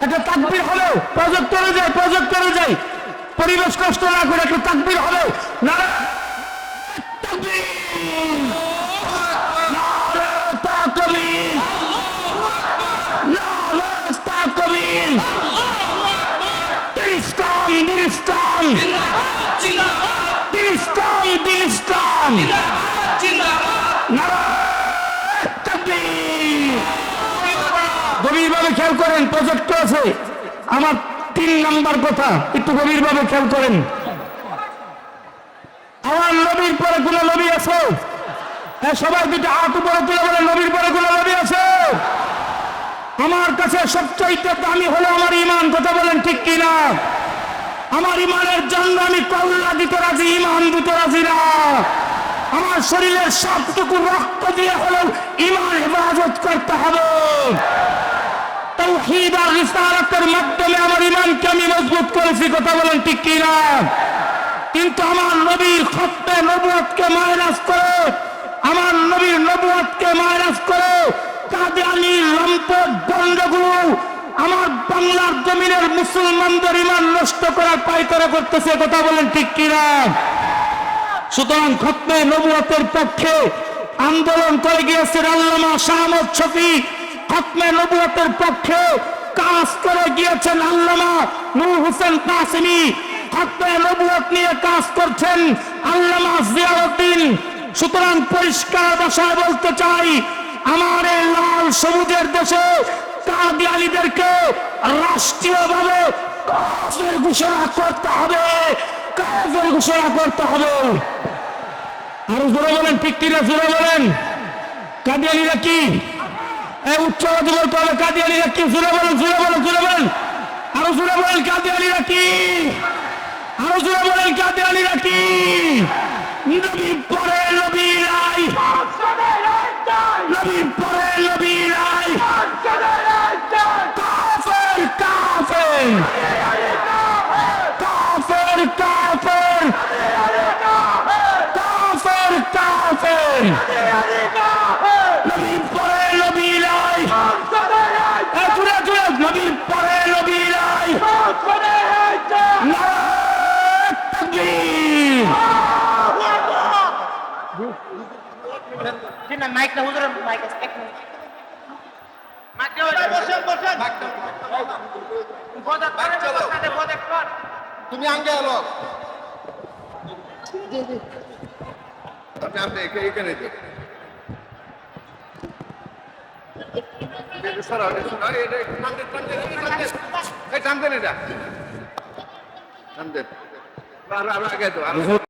একটা তাকবির হলো প্রজেক্টরে যাই প্রজেক্টরে যাই পরিবেশ কষ্ট না করে একটা তাকবির হলো না! নারে তাকবীর! নারে গভীরভাবে খেয়াল করেন প্রজেক্ট আছে। আমার তিন নাম্বার কথা, একটু গভীরভাবে খেয়াল করেন। আমার নবীর পরে কোন নবী আছে? হ্যাঁ সবাই দুটো হাত উপরে তুলে বলে নবীর পরে কোন নবী আছে? আমার কাছে সবচাইতে দামি হলো আমার ইমান কথা বলেন ঠিক কিনা? আমার ইমানের জন্য আমি কল্লা দিতে রাজি ইমান দিতে রাজি না। আমার শরীরের সবটুকু রক্ত দিয়ে হলেও ইমান হেফাজত করতে হবে। তৌহিদ আর রিসালাতের মাধ্যমে আমার ইমানকে আমি মজবুত করেছি, কথা বলেন ঠিক কিনা? কিন্তু আমার নবীর খত্তে নবুয়তকে মাইনাস করে, আমার নবীর নবুয়তকে মাইনাস করে কাদিয়ানির লম্পট গন্ডগুলো আমার বাংলার জমিনের মুসলমানদের ইমান নষ্ট করার পাইতারা করতেছে, কথা বলেন ঠিক কিনা? সুতরাং খতমে নবুয়তের পক্ষে আন্দোলন করে গিয়েছেন আল্লামা শাহমদ শফি। খতমে নবুয়তের পক্ষে কাজ করে গিয়েছেন আল্লামা নূর হোসেন কাসিমি। খতমে নবুয়ত নিয়ে কাজ করছেন আল্লামা জিয়াউদ্দিন। সুতরাং পরিষ্কার ভাষায় বলতে চাই, আমার এই লাল সবুজের দেশে কাদিয়ালিদেরকে রাষ্ট্রীয়ভাবে কাজের ঘোষণা করতে হবে, কাজের ঘোষণা করতে হবে। আরও জোরে বলেন, ঠিক জোরে বলেন। কাদিয়ালিরা কি? উচ্চ বলতে হবে কাদিয়ালিরা কি? জোরে বলেন জোরে বলেন জোরে বলেন। আরও জোরে বলেন কাদিয়ালিরা কি? আরও জোরে বলেন কাদিয়ালিরা কি? নবী পরে নবী নাই। নবী পরে নবী নাই। কাফের কাফের। কাফের কাফের। কাফের কাফের নবীর পরে নবী নাই এ জুড়ে জুড়ে নবীর পরে নবী নাই নারায়ণ তাকবীর। না মাইকটা হুজুর মাইক আছে এক মিনিট তুমি আগে এলো আপনি আপনি এখানে টান দেন, এটা। টান দেন। আরো- আগে দাও, আরো-